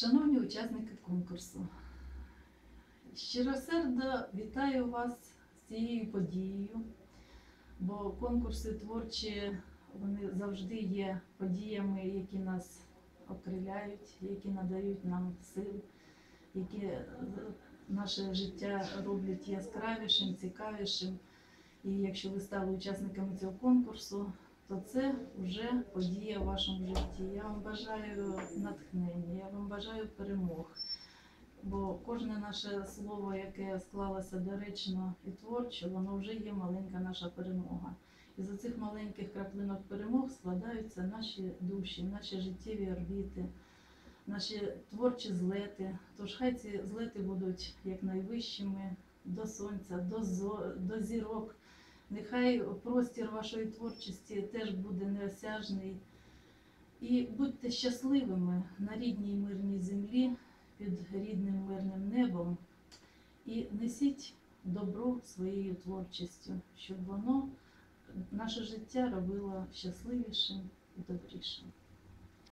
Шановні учасники конкурсу, щиросердо вітаю вас з цією подією, бо конкурси творчі вони завжди є подіями, які нас окриляють, які надають нам сил, які е, наше життя роблять яскравішим, цікавішим. І якщо ви стали учасниками цього конкурсу, то це вже подія в вашому житті. Я вам бажаю натхнення, я вам бажаю перемог. Бо кожне наше слово, яке склалося доречно і творчо, воно вже є маленька наша перемога. І за цих маленьких краплинок перемог складаються наші душі, наші життєві орбіти, наші творчі злети. Тож хай ці злети будуть якнайвищими до сонця, до, зо, до зірок. Нехай простір вашої творчості теж буде неосяжний. І будьте щасливими на рідній мирній землі під рідним мирним небом. І несіть добро своєю творчістю, щоб воно наше життя робило щасливішим і добрішим.